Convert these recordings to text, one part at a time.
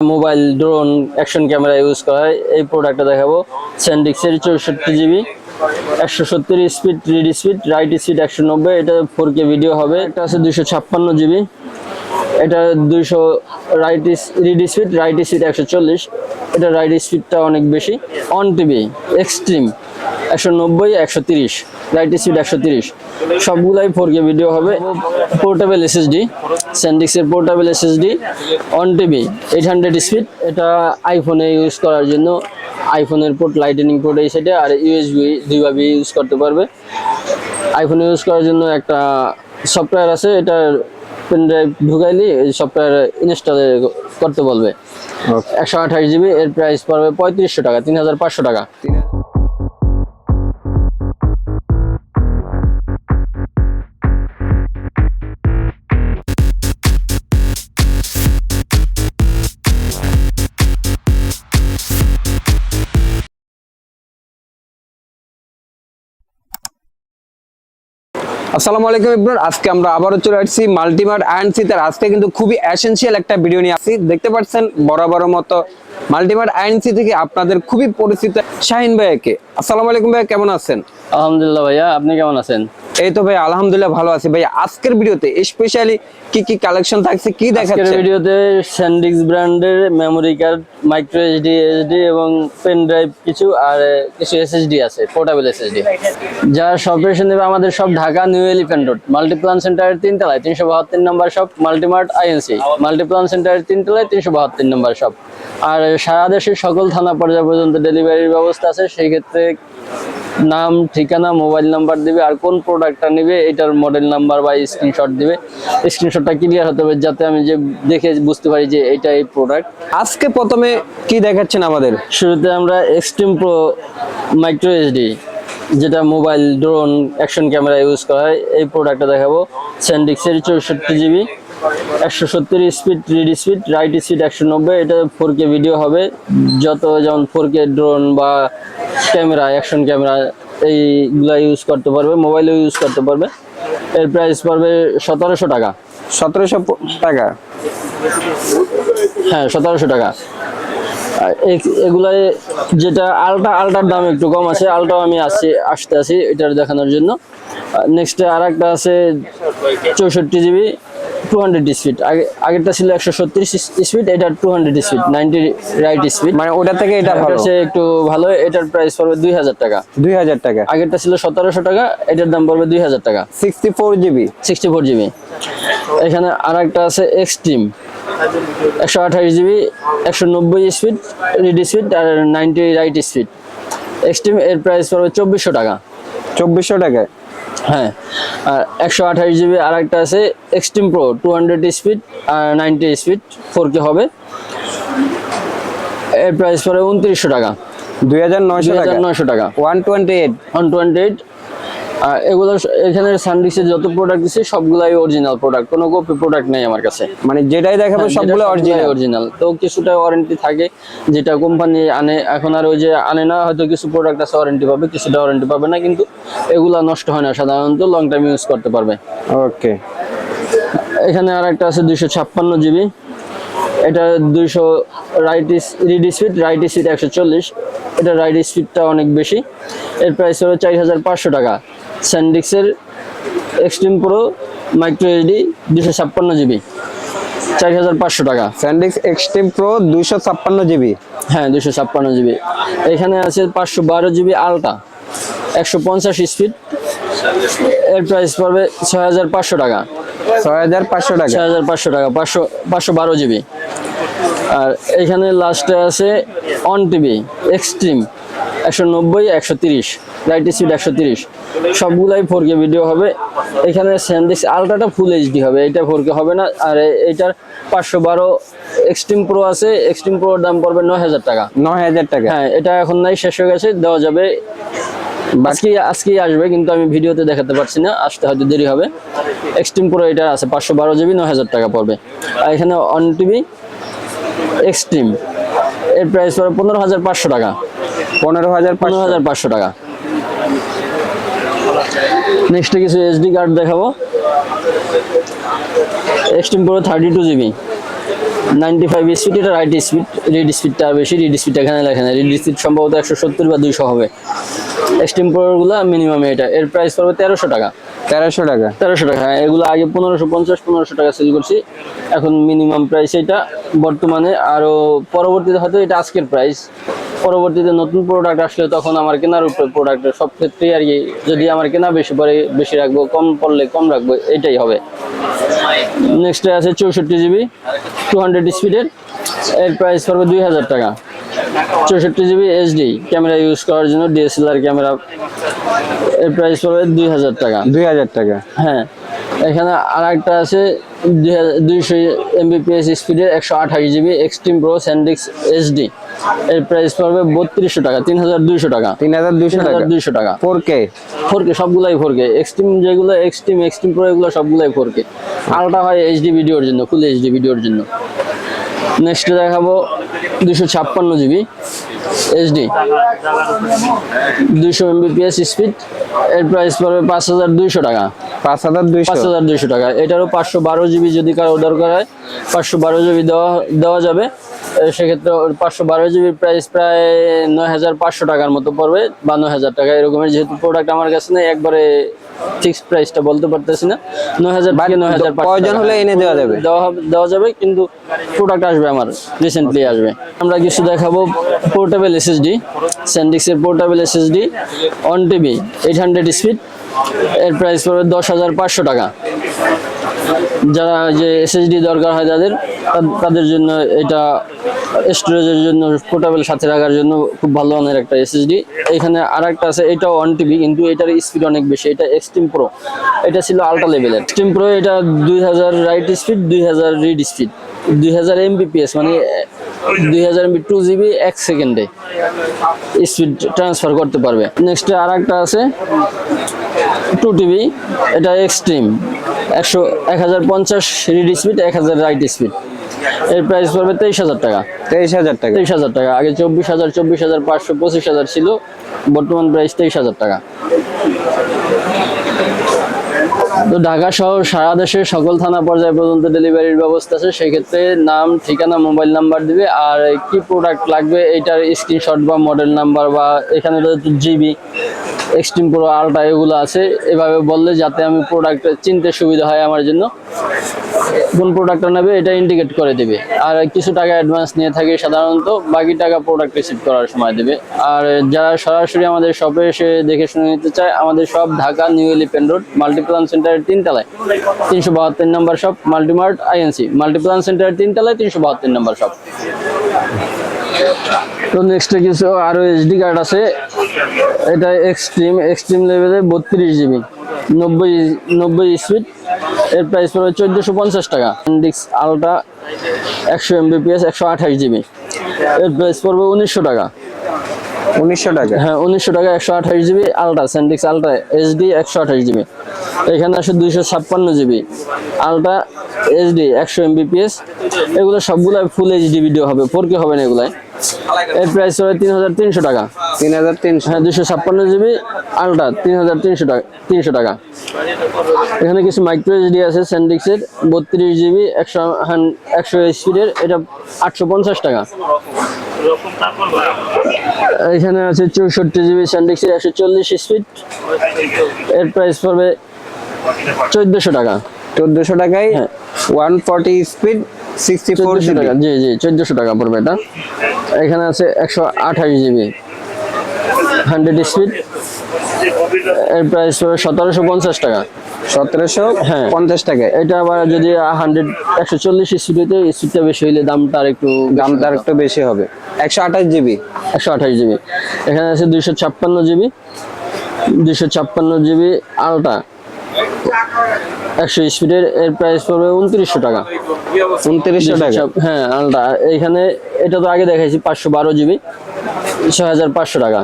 Mobile, drone, action camera use করা হয়। এই প্রোডাক্টটা দেখাবো। স্যান্ডিক্সের চৌষট্টি জিবি, একশো সত্তর speed read speed write speed একশো নব্বই। এটা ফোর কে ভিডিও হবে। এটা আছে দুইশো ছাপ্পান্ন জিবি। এটা দুইশো write read speed write speed একশো চল্লিশ। এটা রাইট স্পিডটা অনেক বেশি। অন টিভি এক্সট্রিম একশো নব্বই একশো তিরিশ রাইট স্পিড একশো তিরিশ। সবগুলাই ফোর কে ভিডিও হবে। Portable SSD স্যান্ডিক্সের portable SSD one TB eight hundred speed এটা আইফোনে ইউজ করার জন্য আইফোনের পোর্ট লাইটেনিং পোর্ট এই সাইডে আর ইউএসবি দুইভাবে ইউজ করতে পারবে। আইফোন ইউজ করার জন্য একটা সফটওয়্যার আছে। এটার পেন ড্রাইভ ঢুকাইলে সফটওয়্যার ইনস্টল করতে বলবে। একশো আঠাশ জিবি এর প্রাইস পড়বে পঁয়ত্রিশশো টাকা তিন হাজার পাঁচশো টাকা। আসসালামু আলাইকুম ইবনুর আজকে আমরা আবারও চলে আসছি মাল্টিমার্ট অ্যান্ড সিতার। আজকে কিন্তু খুবই এসেনশিয়াল একটা ভিডিও নিয়ে আসছি। দেখতে পাচ্ছেন বরাবর মতো মাল্টিমার্ট অ্যান্ড সি থেকে আপনাদের খুবই পরিচিত শাহিন ভাইয়াকে আসসালামু আলাইকুম ভাইয়া কেমন আছেন? আলহামদুলিল্লাহ ভাইয়া আপনি কেমন আছেন? এই তো ভাই আলহামদুলিল্লাহ ভালো আছি। ভাই আজকের ভিডিওতে স্পেশালি কি কি কালেকশন থাকছে কি আজকের ভিডিওতে স্যান্ডিক্স ব্র্যান্ডের memory card micro HD SD এবং পেন ড্রাইভ কিছু আর কিছু এসএসডি আছে পোর্টেবল এসএসডি যার সব দেবে আমাদের সব Dhaka new elephant road Multiplan সেন্টারের তিনতলায় তিনশো বাহাত্তর নম্বর শপ মাল্টিমার্ট আইএনসি মাল্টিপ্লান সেন্টারের তিনতলায় তিনশো বাহাত্তর নম্বর শপ আর সারা দেশের সকল থানা পর্যায় পর্যন্ত ডেলিভারির ব্যবস্থা আছে সেই ক্ষেত্রে নাম ঠিকানা মোবাইল নাম্বার দিবে আর কোন প্রোডাক্টটা নেবে এটার মডেল নাম্বার বা স্ক্রিনশট দিবে। স্ক্রিনশটটা ক্লিয়ার হতে হবে যাতে আমি যে দেখে বুঝতে পারি যে এটা এই প্রোডাক্ট আজকে প্রথমে কি দেখাচ্ছেন আমাদের? শুরুতে আমরা এক্সট্রিম প্রো মাইক্রো এইচডি যেটা mobile drone action camera use করা হয় এই প্রোডাক্টটা দেখাবো। স্যান্ডিক্সের চৌষট্টি জিবি একশো সত্তর speed read speed write speed একশো নব্বই এটা ফোর কে ভিডিও হবে। যত যেমন ফোর কে ড্রোন বা ক্যামেরা অ্যাকশন ক্যামেরা এইগুলা ইউজ করতে পারবে মোবাইলেও ইউজ করতে পারবে। এর প্রাইস পড়বে সতেরোশো টাকা। সতেরোশো টাকা? হ্যাঁ সতেরোশো টাকা। এগুলাই যেটা আলটা আলটার দাম একটু কম আছে আলটাও আমি আসছি আসতে আছি এটার দেখানোর জন্য। নেক্সটে আর একটা আছে চৌষট্টি জিবি টু হান্ড্রেড স্পিড আগে আগেরটা ছিল একশো সত্তর স্পিড এটা two hundred speed ninety write speed মানে ওটা থেকে এটা ভালো। একটু ভালো এটার প্রাইস পড়বে দুই হাজার টাকা। দুই হাজার টাকা। আগেরটা ছিল সতেরোশো টাকা এটার দাম পড়বে দুই হাজার টাকা। Sixty four GB sixty four GB এখানে আর একটা আছে এক্সট্রিম একশো আঠাশ জিবি একশো নব্বই স্পিড রিড স্পিড আর নাইনটি রাইট স্পিড এক্সট্রিম এর প্রাইস পড়বে চব্বিশশো টাকা। চব্বিশশো টাকায়। হ্যাঁ আর একশো আঠাশ জিবি আর একটা আছে extreme pro two hundred speed আর নাইনটি স্পিড ফোর কে হবে। এর প্রাইস পড়ে উনত্রিশশো টাকা। দুই হাজার নয়শো টাকা নয়শো টাকা। One twenty eight one twenty eight আর এগুলো এখানে সানডিক্সের যত প্রোডাক্ট দিচ্ছে সবগুলাই অরিজিনাল প্রোডাক্ট কোনো কপি প্রোডাক্ট নেই আমার কাছে। মানে যেটাই দেখাবে সবগুলো অরিজিনাল অরিজিনাল তো কিছুটা ওয়ারেন্টি থাকে যেটা কোম্পানি আনে। এখন আর ওই যে আনে না হয়তো কিছু প্রোডাক্ট আছে ওয়ারেন্টি পাবে কিছুটা ওয়ারেন্টি পাবে না কিন্তু এগুলা নষ্ট হয় না। সাধারণত লং টাইম ইউজ করতে পারবে। ওকে এখানে আর একটা আছে দুইশো ছাপ্পান্ন জিবি। এটা দুইশো write read speed write speed একশো চল্লিশ। এটা রাইট স্পিডটা অনেক বেশি। এর প্রাইস হবে চার হাজার পাঁচশো টাকা। স্যান্ডিক্সের এক্সট্রিম প্রো মাইক্রো এইচডি দুশো ছাপ্পান্ন জিবি চার হাজার পাঁচশো টাকা। স্যান্ডিক্স এক্সট্রিম প্রো দুশো ছাপ্পান্ন জিবি হ্যাঁ দুশো ছাপ্পান্ন জিবি এখানে আছে পাঁচশো বারো জিবি আলটা একশো পঞ্চাশ স্পিড এর প্রাইস পড়বে ছয় হাজার পাঁচশো টাকা। ছয় হাজার পাঁচশো টাকা। ছয় হাজার পাঁচশো টাকা পাঁচশো পাঁচশো বারো জিবি আর এখানে লাস্টে আছে অন টিভি এক্সট্রিম একশো নব্বই একশো তিরিশ রাইট স্পিড একশো তিরিশ। সবগুলাই ফোর কে ভিডিও হবে। এখানে স্যান্ডিক্স আলট্রাটা ফুল এইচডি হবে। এটা ফোর কে হবে না। আর এ- এইটার পাঁচশো বারো এক্সট্রিম প্রো আছে। এক্সট্রিম প্রোর দাম পড়বে নয় হাজার টাকা। নয় হাজার টাকা। হ্যাঁ এটা এখন নাই শেষ হয়ে গেছে। দেওয়া যাবে। আজকে আজকেই আসবে কিন্তু আমি ভিডিওতে দেখাতে পারছি না। আসতে হয়তো দেরি হবে। এক্সট্রিম প্রো এটা আছে পাঁচশো বারো জিবি নয় হাজার টাকা পড়বে। আর এখানে অন টিভি এক্সট্রিম এর প্রাইস পড়বে পনেরো হাজার পাঁচশো টাকা। পনেরো হাজার পনেরো হাজার পাঁচশো টাকা। নেক্সটে কিছু এসডি কার্ড দেখাবো। Extreme pro thirty two GB ninety five speed এটা রাইট স্পিড রিড স্পিডটা বেশি রিড স্পিড এখানে লেখা নেই। রিড স্পিড সম্ভবত একশো সত্তর বা দুইশো হবে। এক্সট্রিম প্রোগুলো মিনিমাম এটা। এর প্রাইস পড়বে তেরোশো টাকা। তেরোশো টাকা। তেরোশো টাকা। হ্যাঁ এগুলো আগে পনেরোশো পঞ্চাশ পনেরোশো টাকা সেল করছি। এখন মিনিমাম প্রাইস এটা। বর্তমানে আরও পরবর্তীতে হয়তো এটা আজকের প্রাইস পরবর্তীতে নতুন প্রোডাক্ট আসলে তখন আমার কেনার উপরে প্রোডাক্টের সব ক্ষেত্রেই আর কি যদি আমার কেনা বেশি পরে বেশি রাখব কম পড়লে কম রাখব এটাই হবে। নেক্সট আছে চৌষট্টি জিবি টু হান্ড্রেড স্পিডের এর প্রাইস পড়বে দুই হাজার টাকা। চৌষট্টি জিবি এইচডি ক্যামেরা ইউজ করার জন্য ডিএসএলআর ক্যামেরা এর প্রাইস পড়বে দুই হাজার টাকা। দুই হাজার টাকা। হ্যাঁ এখানে আর একটা আছে দুইশো এমবিপিএস স্পিডের একশো আঠাশ GB extreme pro SanDisk HD এর প্রাইস পড়বে বত্রিশশো টাকা তিন হাজার দুইশো টাকা। তিন হাজার দুইশো তিন টাকা দুইশো টাকা। ফোর কে ফোর কে সবগুলাই ফোর কে এক্সট্রিম যেগুলো এক্সট্রিম এক্সট্রিম প্রো এগুলো সবগুলাই ফোর কে আলটা হয় এইচডি ভিডিওর জন্য ফুল এইচডি ভিডিওর জন্য। নেক্সট দেখাবো দুশো ছাপ্পান্ন জিবি এইচডি দুশো M B P S speed এর প্রাইস পড়বে পাঁচ হাজার দুইশো টাকা। পাঁচ হাজার দুইশো। পাঁচ হাজার দুইশো টাকা। এটারও পাঁচশো বারো জিবি যদি কারও দরকার হয় পাঁচশো বারো জিবি দেওয়া দেওয়া যাবে। সেক্ষেত্রে পাঁচশো বারো জিবির প্রাইস প্রায় নয় হাজার পাঁচশো টাকার মতো পড়বে বা নয় হাজার টাকা। এরকমের যেহেতু প্রোডাক্ট আমার কাছে নেই একবারে ফিক্সড প্রাইসটা বলতে পারতেছি না। নয় হাজার থেকে নয় হাজার প্রয়োজন হলে এনে দেওয়া যাবে। দেওয়া হবে দেওয়া যাবে কিন্তু প্রোডাক্ট আসবে আমার রিসেন্টলি আসবে। আমরা কিছু দেখাবো portable SSD স্যান্ডিক্সের portable SSD one TB eight hundred speed এর প্রাইস পড়বে দশ হাজার পাঁচশো টাকা। যারা যে এসএসডি দরকার হয় তাদের তাদের জন্য এটা স্টোরেজের জন্য পোর্টেবল সাথে রাখার জন্য খুব ভালো মানের একটা এসএসডি এখানে আর একটা আছে, এটাও ওয়ান টিভি কিন্তু এটার স্পিড অনেক বেশি, এটা এক্সট্রিম প্রো এটা ছিল আলট্রা লেভেলের এক্সট্রিম প্রো এটা দুই হাজার রাইট স্পিড দুই হাজার রিড স্পিড দুই হাজার এমবিপিএস মানে দুই হাজার এমবি টু জিবি এক সেকেন্ডে স্পিড ট্রান্সফার করতে পারবে। নেক্সট আর একটা আছে টু টিভি এটা এক্সট্রিম একশো, এক হাজার পঞ্চাশ রিড স্পিড এক হাজার রাইট স্পিড এর প্রাইস পড়বে তেইশ হাজার টাকা। তেইশ হাজার টাকা। তেইশ হাজার টাকা। আগে চব্বিশ হাজার চব্বিশ হাজার পাঁচশো পঁচিশ হাজার ছিল। বর্তমান প্রাইস তেইশ হাজার টাকা। তো ঢাকা সহ সারা দেশের সকল থানা পর্যায় পর্যন্ত ডেলিভারির ব্যবস্থা আছে, সেক্ষেত্রে নাম, ঠিকানা মোবাইল নাম্বার দিবে, আর কি প্রোডাক্ট লাগবে এটার স্ক্রিনশট বা মডেল নাম্বার বা এখানে জিবি এক্সট্রিম প্রো আলট্রা এগুলো আছে, এভাবে বললে যাতে আমি প্রোডাক্ট চিনতে সুবিধা হয় আমার জন্য। কোন প্রোডাক্টটা নেবে এটা ইন্ডিকেট করে দিবে। আর কিছু টাকা অ্যাডভান্স নিয়ে থাকে সাধারণত, বাকি টাকা প্রোডাক্ট রিসিভ করার সময় দেবে। আর যারা সরাসরি আমাদের শপে এসে দেখে শুনে নিতে চায়, আমাদের সব Dhaka new elephant road Multiplan সেন্টারের তিনতলায়। তিনশো বাহাত্তর number shop Multimart INC Multiplan সেন্টারের তিনতলায়, তিনশো বাহাত্তর নাম্বার শপ তো নেক্সট কিছু আরও এইচডি কার্ড আছে। এটা এক্সট্রিম এক্সট্রিম লেভেলে বত্রিশ জিবি নব্বই নব্বই স্পিড এর প্রাইস পড়বে চোদ্দোশো পঞ্চাশ টাকা। ডিক্স আলট্রা একশো এমবিপিএস একশো আঠাশ জিবি এর প্রাইস পড়বে উনিশশো টাকা। উনিশশো টাকা। হ্যাঁ উনিশশো টাকা একশো আঠাশ GB ultra SanDisk ultra HD একশো আঠাশ জিবি। এখানে আসে দুইশো ছাপ্পান্ন জিবি। আলট্রা এইচডি একশো এমবিপিএস এগুলো সবগুলো ফুল এইচডি ভিডিও হবে ফোর কে হবে না এগুলাই। এর প্রাইস হবে তিন হাজার তিনশো টাকা। তিন হাজার তিনশো। হ্যাঁ দুশো ছাপ্পান্ন জিবি আলট্রা তিন হাজার তিনশো টাকা তিনশো টাকা। এখানে কিছু মাইক্রো এইচডি আছে স্যান্ডিক্সের বত্রিশ জিবি একশো একশো স্পিডের এটা আটশো পঞ্চাশ টাকা। এখানে আছে চৌষট্টি জিবি স্যান্ডিক্সের একশো চল্লিশ স্পিড। এর প্রাইস পড়বে চোদ্দশো টাকা। চোদ্দশো টাকায়। One forty speed sixty four টাকা জি জি চোদ্দশো টাকা পড়বে এটা। এখানে আছে একশো আঠাশ জিবি। হান্ড্রেড স্পিড এর প্রাইস সতেরোশো পঞ্চাশ টাকা। সতেরোশো হ্যাঁ। পঞ্চাশ টাকায় এটা আবার যদি হান্ড্রেড একশো চল্লিশ স্পিড স্পিডটা বেশি হইলে দামটা আর একটু দাম তার একটু বেশি হবে। একশো আঠাশ জিবি একশো আঠাশ জিবি এখানে আছে দুইশো ছাপ্পান্ন জিবি দুইশো ছাপ্পান্ন জিবি আলটা একশো স্পিডের এর প্রাইস পড়বে উনত্রিশশো টাকা। উনত্রিশশো টাকা। হ্যাঁ আলটা এখানে এটা তো আগে দেখাইছি পাঁচশো বারো জিবি ছয় হাজার পাঁচশো টাকা।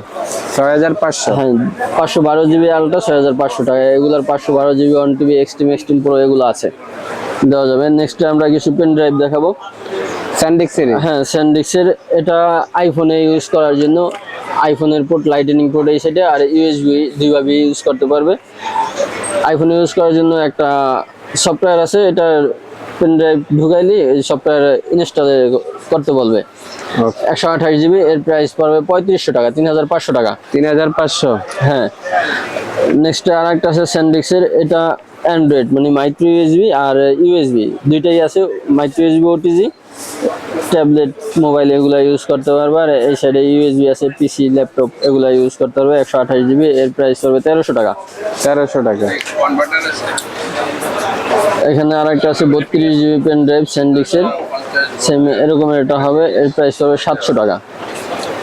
ছয় হাজার পাঁচশো? হ্যাঁ পাঁচশো বারো জিবি আলটা ছয় হাজার পাঁচশো টাকা। এগুলার পাঁচশো বারো GB one TB extreme extreme pro এগুলো আছে। দেওয়া যাবে। নেক্সট আমরা কিছু পেন ড্রাইভ দেখাবো। হ্যাঁ স্যান্ডিক্সের এটা আইফোনে ইউজ করার জন্য। আইফোনের পোর্ট লাইটেনিং পোর্ট এই সাইডে আর ইউএসবি দুইভাবে ইউজ করতে পারবে। আইফোনে ইউজ করার জন্য একটা সফটওয়্যার আছে। এটার পেন ড্রাইভ ঢুকাইলি সফটওয়্যার ইনস্টল করতে বলবে। একশো আঠাশ জিবি এর প্রাইস পড়বে পঁয়ত্রিশশো টাকা তিন হাজার পাঁচশো টাকা। তিন হাজার পাঁচশো? হ্যাঁ। নেক্সট আর একটা আছে স্যান্ডিক্সের এটা অ্যান্ড্রয়েড মানে মাইক্রো ইউএসবি আর ইউএসবি দুইটাই আছে micro USB OTG tablet mobile এগুলো ইউজ করতে পারবে। আর এই সাইডে ইউএসবি আছে পিসি ল্যাপটপ এগুলো ইউজ করতে পারবে। একশো আঠাশ জিবি এর প্রাইস পড়বে তেরোশো টাকা। তেরোশো টাকা। এখানে আর একটা আছে বত্রিশ জিবি পেন ড্রাইভ স্যান্ডিক্সের সেম এরকম এটা হবে এর প্রাইস হবে সাতশো টাকা।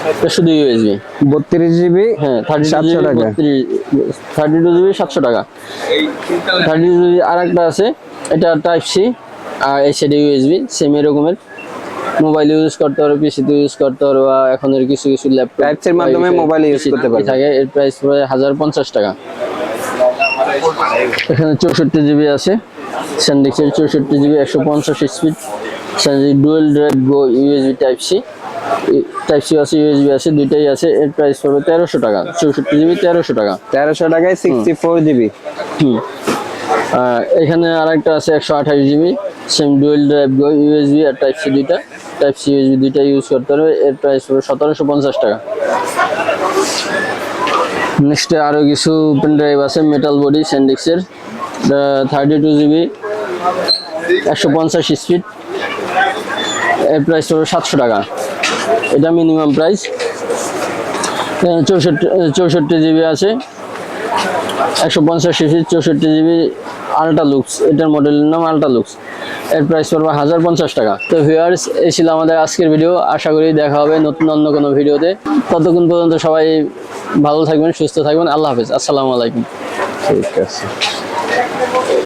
এটা শুধু ইউএসবি বত্রিশ জিবি হ্যাঁ থার্টি জিবি টাকা। থার্টি টু জিবি সাতশো টাকা। থার্টি টু জিবি আর একটা আছে এটা টাইপ সি আর এই সাইডে ইউএসবি সেম এরকমের। মোবাইল ইউজ করতে পারো পিসিতে ইউজ করতে পারো বা এখন এর কিছু কিছু ল্যাপটপ এর মাধ্যমে মোবাইল ইউজ করতে পারবে। থাকে এর প্রাইস পড়ে হাজার পঞ্চাশ টাকা। এখানে চৌষট্টি জিবি আছে স্যান্ডিক্সের চৌষট্টি জিবি একশো পঞ্চাশ speed dual drive go USB type C type C আছে ইউএসবি আছে দুইটাই আছে এর প্রাইস পড়বে তেরোশো টাকা চৌষট্টি জিবি তেরোশো টাকা। তেরোশো টাকায় সিক্সটি ফোর জিবি হুম। এখানে আরেকটা আছে একশো আঠাশ GB same dual drive go USB আর টাইপ সি দুইটা। টাইপ সি ইউএসবি দুইটা ইউজ করতে হবে এর প্রাইস পড়বে সতেরোশো পঞ্চাশ টাকা। নেক্সটে আরও কিছু পেন ড্রাইভ আছে মেটাল বডি স্যান্ডিক্সের থার্টি টু জিবি একশো পঞ্চাশ স্পিড এর প্রাইস পড়বে সাতশো টাকা। এটা মিনিমাম প্রাইস চৌষট্টি চৌষট্টি জিবি আছে। একশো পঞ্চাশ সিসি চৌষট্টি জিবি আলট্রা লুক্স এটার মডেলের নাম আলট্রা লুক্স এর প্রাইস পড়বে হাজার পঞ্চাশ টাকা। তো ভিউয়ার্স এই ছিল আমাদের আজকের ভিডিও আশা করি দেখা হবে নতুন অন্য কোনো ভিডিওতে ততক্ষণ পর্যন্ত সবাই ভালো থাকবেন, সুস্থ থাকবেন। আল্লাহ হাফেজ। আসসালামু আলাইকুম। ঠিক আছে।